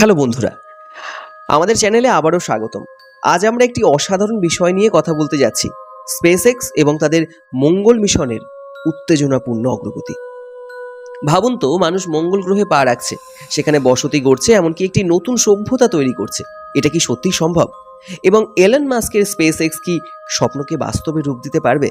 Hello বন্ধুরা, আমাদের চ্যানেলে আবারও স্বাগতম। আজ আমরা একটি অসাধারণ বিষয় নিয়ে কথা বলতে যাচ্ছি স্পেস এক্স এবং তাদের মঙ্গল মিশনের উত্তেজনাপূর্ণ অগ্রগতি। ভাবুন তো, মানুষ মঙ্গল গ্রহে পা রাখছে, সেখানে বসতি গড়ছে, এমনকি একটি নতুন সভ্যতা তৈরি করছে। এটা কি সত্যি সম্ভব? এবং এলন মাস্কের স্পেস এক্স কি স্বপ্নকে বাস্তবে রূপ দিতে পারবে?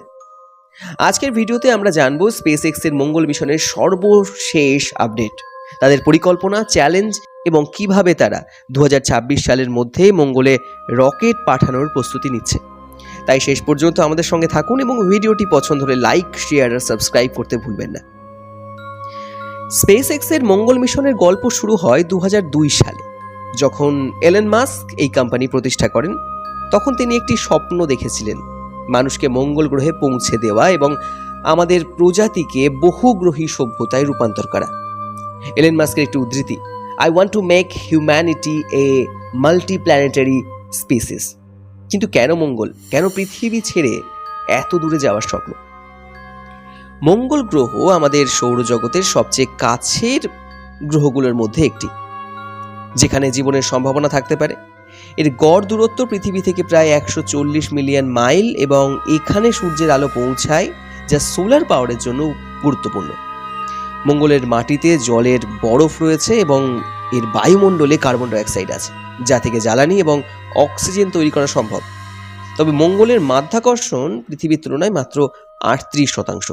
আজকের ভিডিওতে আমরা জানব স্পেস এক্সের মঙ্গল মিশনের সর্বশেষ আপডেট। তাদের পরিকল্পনা, চ্যালেঞ্জ এবং কীভাবে তারা দু হাজার ছাব্বিশ সালের মধ্যে মঙ্গলে রকেট পাঠানোর প্রস্তুতি নিচ্ছে। তাই শেষ পর্যন্ত আমাদের সঙ্গে থাকুন এবং ভিডিওটি পছন্দ হলে লাইক, শেয়ার আর সাবস্ক্রাইব করতে ভুলবেন না। স্পেস এক্সের মঙ্গল মিশনের গল্প শুরু হয় দু হাজার দুই সালে। যখন এলেন মাস্ক এই কোম্পানি প্রতিষ্ঠা করেন, তখন তিনি একটি স্বপ্ন দেখেছিলেন, মানুষকে মঙ্গল গ্রহে পৌঁছে দেওয়া এবং আমাদের প্রজাতিকে বহুগ্রহী সভ্যতায় রূপান্তর করা। এলেন মাস্কের একটি উদ্ধৃতি I want to make humanity a multi planetary species কিন্তু কেন মঙ্গল? কেন পৃথিবী ছেড়ে এত দূরে যাওয়ার স্বপ্ন? মঙ্গল গ্রহ আমাদের সৌরজগতের সবচেয়ে কাছের গ্রহগুলোর মধ্যে একটি, যেখানে জীবনের সম্ভাবনা থাকতে পারে। এর গড় দূরত্ব পৃথিবী থেকে প্রায় একশো চল্লিশ মিলিয়ন মাইল এবং এখানে সূর্যের আলো পৌঁছায় যা সোলার পাওয়ারের জন্য গুরুত্বপূর্ণ। মঙ্গলের মাটিতে জলের বরফ রয়েছে এবং এর বায়ুমণ্ডলে কার্বন ডাইঅক্সাইড আছে, যা থেকে জ্বালানি এবং অক্সিজেন তৈরি করা সম্ভব। তবে মঙ্গলের মাধ্যাকর্ষণ পৃথিবীর তুলনায় মাত্র আটত্রিশ শতাংশ।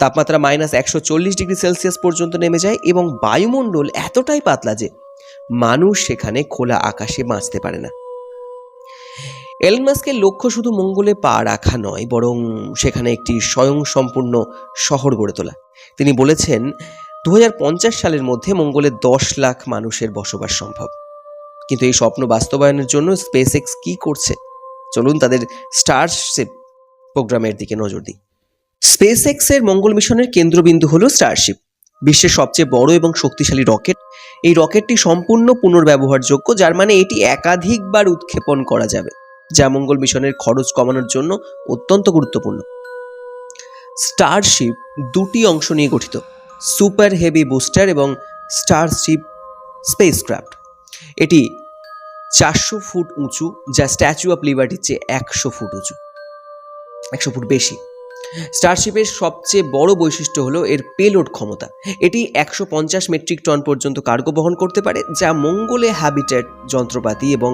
তাপমাত্রা মাইনাস একশো চল্লিশ ডিগ্রি সেলসিয়াস পর্যন্ত নেমে যায় এবং বায়ুমণ্ডল এতটাই পাতলা যে মানুষ সেখানে খোলা আকাশে বাঁচতে পারে না। এলন মাস্কের লক্ষ্য শুধু মঙ্গলে পা রাখা নয়, বরং সেখানে একটি স্বয়ংসম্পূর্ণ শহর গড়ে তোলা। তিনি বলেছেন দু হাজার পঞ্চাশ সালের মধ্যে মঙ্গলে দশ লাখ মানুষের বসবাস সম্ভব। কিন্তু এই স্বপ্ন বাস্তবায়নের জন্য স্পেস এক্স কী করছে? চলুন তাদের স্টারশিপ প্রোগ্রামের দিকে নজর দিই। স্পেস এক্সের মঙ্গল মিশনের কেন্দ্রবিন্দু হলো স্টারশিপ বিশ্বের সবচেয়ে বড় এবং শক্তিশালী রকেট। এই রকেটটি সম্পূর্ণ পুনর্ব্যবহারযোগ্য, যার মানে এটি একাধিকবার উৎক্ষেপণ করা যাবে, যা মঙ্গল মিশনের খরচ কমানোর জন্য অত্যন্ত গুরুত্বপূর্ণ। স্টারশিপ দুটি অংশ নিয়ে গঠিত। সুপার হেভি বুস্টার এবং স্টারশিপ স্পেসক্রাফট। এটি চারশো ফুট উঁচু, যা স্ট্যাচু অফ লিবার্টির চেয়ে একশো ফুট উঁচু, একশো ফুট বেশি। স্টারশিপের সবচেয়ে বড় বৈশিষ্ট্য হলো এর পেলোড ক্ষমতা। এটি একশো পঞ্চাশ মেট্রিক টন পর্যন্ত কার্গো বহন করতে পারে, যা মঙ্গলে হ্যাবিটেট যন্ত্রপাতি এবং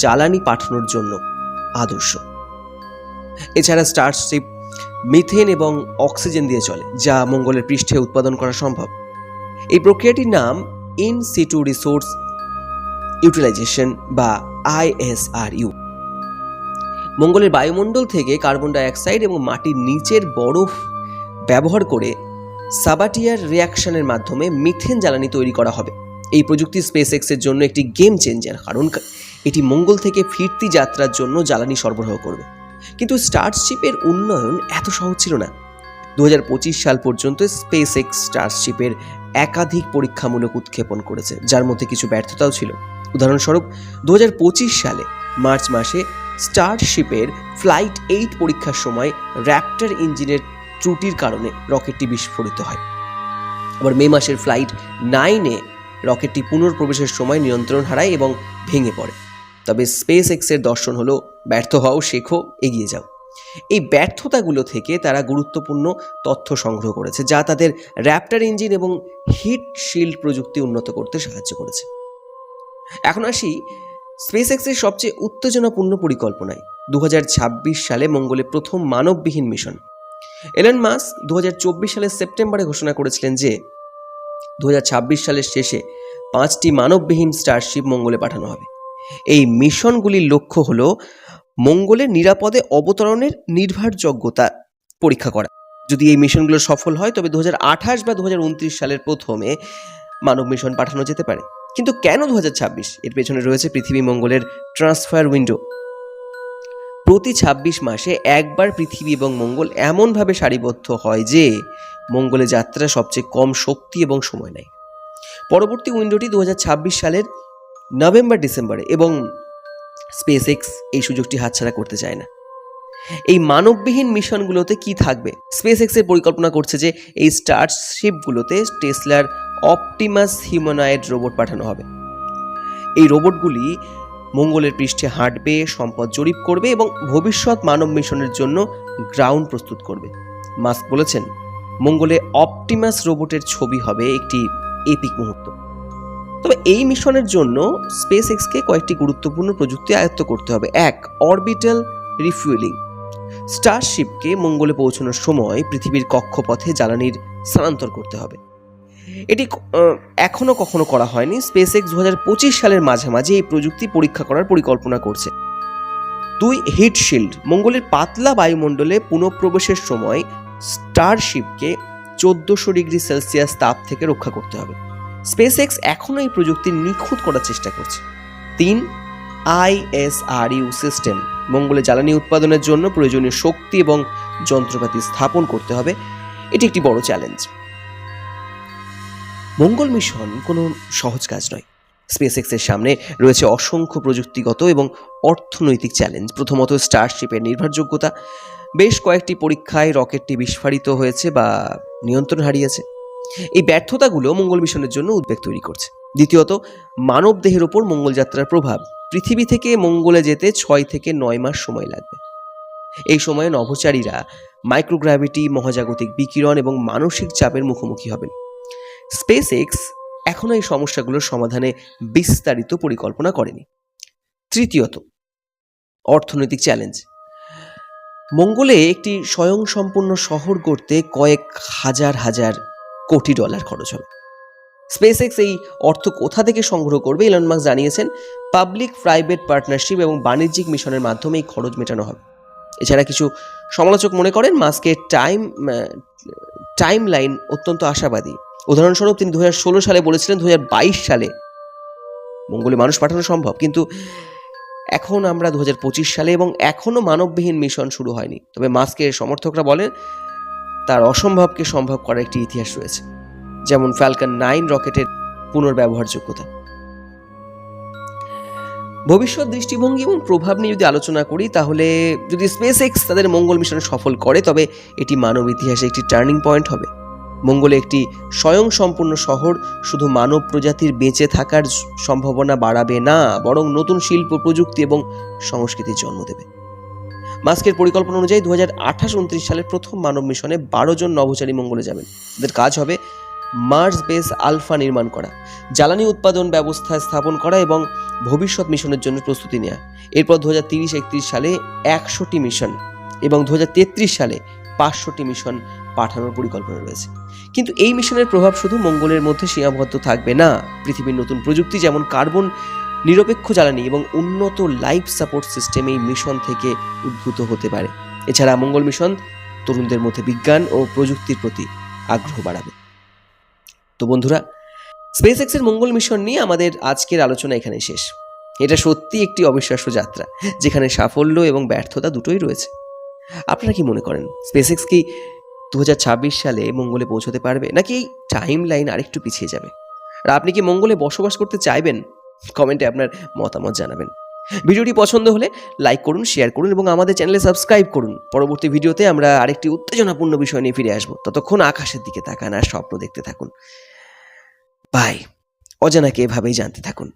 জ্বালানি পাঠানোর জন্য আদর্শ। এছাড়া স্টারশিপ মিথেন এবং অক্সিজেন দিয়ে চলে, যা মঙ্গলের পৃষ্ঠে উৎপাদন করা সম্ভব। এই প্রক্রিয়াটির নাম ইন সিটু রিসোর্স ইউটিলাইজেশন বা আইএসআরইউ মঙ্গলের বায়ুমণ্ডল থেকে কার্বন ডাইঅক্সাইড এবং মাটির নিচের বরফ ব্যবহার করে সাবাটিয়ার রিয়াকশনের মাধ্যমে মিথেন জ্বালানি তৈরি করা হবে। এই প্রযুক্তি স্পেস এক্সের জন্য একটি গেম চেঞ্জার, কারণ এটি মঙ্গল থেকে ফিরতি যাত্রার জন্য জ্বালানি সরবরাহ করবে। কিন্তু স্টারশিপের উন্নয়ন এত সহজ ছিল না। দু হাজার পঁচিশ সাল পর্যন্ত স্পেস এক্স স্টারশিপের একাধিক পরীক্ষামূলক উৎক্ষেপণ করেছে, যার মধ্যে কিছু ব্যর্থতাও ছিল। উদাহরণস্বরূপ দু হাজার পঁচিশ সালে মার্চ মাসে স্টারশিপের ফ্লাইট এইট পরীক্ষার সময় র্যাপ্টার ইঞ্জিনের ত্রুটির কারণে রকেটটি বিস্ফোরিত হয়। আবার মে মাসের ফ্লাইট নাইনে রকেটটি পুনর্প্রবেশের সময় নিয়ন্ত্রণ হারায় এবং ভেঙে পড়ে। তবে স্পেস এক্সের দর্শন হলো ব্যর্থ হও, শেখো, এগিয়ে যাও। এই ব্যর্থতাগুলো থেকে তারা গুরুত্বপূর্ণ তথ্য সংগ্রহ করেছে, যা তাদের র্যাপ্টার ইঞ্জিন এবং হিট শিল্ড প্রযুক্তি উন্নত করতে সাহায্য করেছে। এখন আসি স্পেস এক্সের সবচেয়ে উত্তেজনাপূর্ণ পরিকল্পনায় দু হাজার ছাব্বিশ সালে মঙ্গলে প্রথম মানববিহীন মিশন। এলন মাস দু হাজার চব্বিশ সালের সেপ্টেম্বরে ঘোষণা করেছিলেন যে দু হাজার ছাব্বিশ সালের শেষে পাঁচটি মানববিহীন স্টারশিপ মঙ্গলে পাঠানো হবে। এই মিশনগুলির লক্ষ্য হল মঙ্গলে নিরাপদে অবতরণের নির্ভরযোগ্যতা পরীক্ষা করা। যদি এই মিশনগুলো সফল হয়, তবে দু হাজার আঠাশ বা দু হাজার উনত্রিশ সালের প্রথমে মানব মিশন পাঠানো যেতে পারে। কিন্তু কেন দু হাজার ছাব্বিশ? এর পেছনে রয়েছে পৃথিবী মঙ্গলের ট্রান্সফার উইন্ডো। প্রতি ২৬ মাসে একবার পৃথিবী এবং মঙ্গল এমনভাবে সারিবদ্ধ হয় যে, মঙ্গলে যাত্রা সবচেয়ে কম শক্তি এবং সময় নেয়। পরবর্তী উইন্ডোটি দু হাজার ছাব্বিশ সালের নভেম্বর ডিসেম্বরে এবং স্পেস এক্স এই সুযোগটি হাতছাড়া করতে চায় না। এই মানববিহীন মিশনগুলোতে কি থাকবে? স্পেস এক্সের পরিকল্পনা করছে যে এই স্টারশিপগুলোতে টেসলার অপটিমাস হিউম্যানয়েড রোবট পাঠানো হবে। এই রোবটগুলি মঙ্গলের পৃষ্ঠে হাঁটবে, সম্পদ জরিপ করবে এবং ভবিষ্যৎ মানব মিশনের জন্য গ্রাউন্ড প্রস্তুত করবে। মাস্ক বলেছেন, মঙ্গলে অপটিমাস রোবটের ছবি হবে একটি এপিক মুহূর্ত। তবে এই মিশনের জন্য স্পেস এক্সকে কয়েকটি গুরুত্বপূর্ণ প্রযুক্তি আয়ত্ত করতে হবে। এক অরবিটাল রিফুয়েলিং স্টারশিপকে মঙ্গলে পৌঁছানোর সময় পৃথিবীর কক্ষপথে জ্বালানির স্থানান্তর করতে হবে। এটি এখনও এখনও কখনো করা হয়নি। স্পেস এক্স দু হাজার পঁচিশ সালের মাঝামাঝি এই প্রযুক্তি পরীক্ষা করার পরিকল্পনা করছে। দুই হিট শিল্ড মঙ্গলের পাতলা বায়ুমণ্ডলে পুনঃপ্রবেশের সময় স্টারশিপকে চোদ্দোশো ডিগ্রি সেলসিয়াস তাপ থেকে রক্ষা করতে হবে। স্পেস এক্স এখনও এই প্রযুক্তি নিখুঁত করার চেষ্টা করছে। তিন আইএসআরইউ সিস্টেম, মঙ্গলে জ্বালানি উৎপাদনের জন্য প্রয়োজনীয় শক্তি এবং যন্ত্রপাতি স্থাপন করতে হবে। এটি একটি বড় চ্যালেঞ্জ। মঙ্গল মিশন কোনো সহজ কাজ নয়। স্পেস এক্সের সামনে রয়েছে অসংখ্য প্রযুক্তিগত এবং অর্থনৈতিক চ্যালেঞ্জ, প্রথমত স্টারশিপের নির্ভরযোগ্যতা। বেশ কয়েকটি পরীক্ষায় রকেটটি বিস্ফারিত হয়েছে বা নিয়ন্ত্রণ হারিয়েছে। এই ব্যর্থতাগুলো মঙ্গল মিশনের জন্য উদ্বেগ তৈরি করছে। দ্বিতীয়ত মানব দেহের ওপর মঙ্গল যাত্রার প্রভাব। পৃথিবী থেকে মঙ্গলে যেতে ছয় থেকে নয় মাস সময় লাগবে। এই সময়ে নভোচারীরা মাইক্রোগ্র্যাভিটি, মহাজাগতিক বিকিরণ এবং মানসিক চাপের মুখোমুখি হবেন। স্পেস এক্স এখনও এই সমস্যাগুলোর সমাধানে বিস্তারিত পরিকল্পনা করেনি। তৃতীয়ত, অর্থনৈতিক চ্যালেঞ্জ। মঙ্গলে একটি স্বয়ংসম্পূর্ণ শহর গড়তে কয়েক হাজার হাজার কোটি ডলার খরচ হবে। স্পেস এই অর্থ কোথা থেকে সংগ্রহ করবে ইলন মার্ক জানিয়েছেন পাবলিক প্রাইভেট পার্টনারশিপ এবং বাণিজ্যিক মিশনের মাধ্যমে এই খরচ মেটানো হবে। এছাড়া কিছু সমালোচক মনে করেন, মাস্কের টাইম টাইম লাইন অত্যন্ত আশাবাদী। উদাহরণস্বরূপ, তিনি দু হাজার ষোলো সালে বলেছিলেন দু হাজার বাইশ সালে মঙ্গলে মানুষ পাঠানো সম্ভব। কিন্তু এখন আমরা দু হাজার পঁচিশ সালে এবং এখনও মানববিহীন মিশন শুরু হয়নি। তবে মাস্কের সমর্থকরা বলেন তার অসম্ভবকে সম্ভব করার একটি ইতিহাস রয়েছে, যেমন ফ্যালকন নাইন রকেটের পুনর্ব্যবহারযোগ্যতা। ভবিষ্যৎ দৃষ্টিভঙ্গি এবং প্রভাব নিয়ে যদি আলোচনা করি, তাহলে যদি স্পেস এক্স তাদের মঙ্গল মিশন সফল করে, তবে এটি মানব ইতিহাসে একটি টার্নিং পয়েন্ট হবে। মঙ্গলে একটি স্বয়ংসম্পূর্ণ শহর শুধু মানব প্রজাতির বেঁচে থাকার সম্ভাবনা বাড়াবে না, বরং নতুন শিল্প, প্রযুক্তি এবং সংস্কৃতির জন্ম দেবে। মাস্কের পরিকল্পনা অনুযায়ী দু হাজার আঠাশ উনত্রিশ সালের প্রথম মানব মিশনে বারো জন নভোচারী মঙ্গলে যাবেন। তাদের কাজ হবে মার্স বেস আলফা নির্মাণ করা, জ্বালানি উৎপাদন ব্যবস্থা স্থাপন করা এবং ভবিষ্যৎ মিশনের জন্য প্রস্তুতি নেওয়া এরপর দু হাজার তিরিশ একত্রিশ সালে একশোটি মিশন এবং দু হাজার তেত্রিশ সালে পাঁচশোটি মিশন পাঠানোর পরিকল্পনা রয়েছে। কিন্তু এই মিশনের প্রভাব শুধু মঙ্গলের মধ্যে সীমাবদ্ধ থাকবে না। পৃথিবীর নতুন প্রযুক্তি যেমন কার্বন নিরপেক্ষ জ্বালানি এবং উন্নত লাইফ সাপোর্ট সিস্টেম এই মিশন থেকে উদ্ভূত হতে পারে। এছাড়া মঙ্গল মিশন তরুণদের মধ্যে বিজ্ঞান ও প্রযুক্তির প্রতি আগ্রহ বাড়াবে। তো বন্ধুরা স্পেস এক্সের মঙ্গল মিশন নিয়ে আমাদের আজকের আলোচনা এখানে শেষ। এটা সত্যি একটি অবিশ্বাস্য যাত্রা, যেখানে সাফল্য এবং ব্যর্থতা দুটোই রয়েছে। আপনারা কি মনে করেন স্পেস এক্স কি দু হাজার ছাব্বিশ সালে মঙ্গলে পৌঁছতে পারবে, নাকি এই টাইম লাইন আরেকটু পিছিয়ে যাবে? আর আপনি কি মঙ্গলে বসবাস করতে চাইবেন? কমেন্টে আপনার মতামত জানাবেন। ভিডিওটি পছন্দ হলে লাইক করুন শেয়ার করুন এবং আমাদের চ্যানেলে সাবস্ক্রাইব করুন। পরবর্তী ভিডিওতে আমরা আরেকটি উত্তেজনাপূর্ণ বিষয় নিয়ে ফিরে আসব। ততক্ষণ আকাশের দিকে তাকান আর স্বপ্ন দেখতে থাকুন। বাই অজানাকে এভাবেই জানতে থাকুন।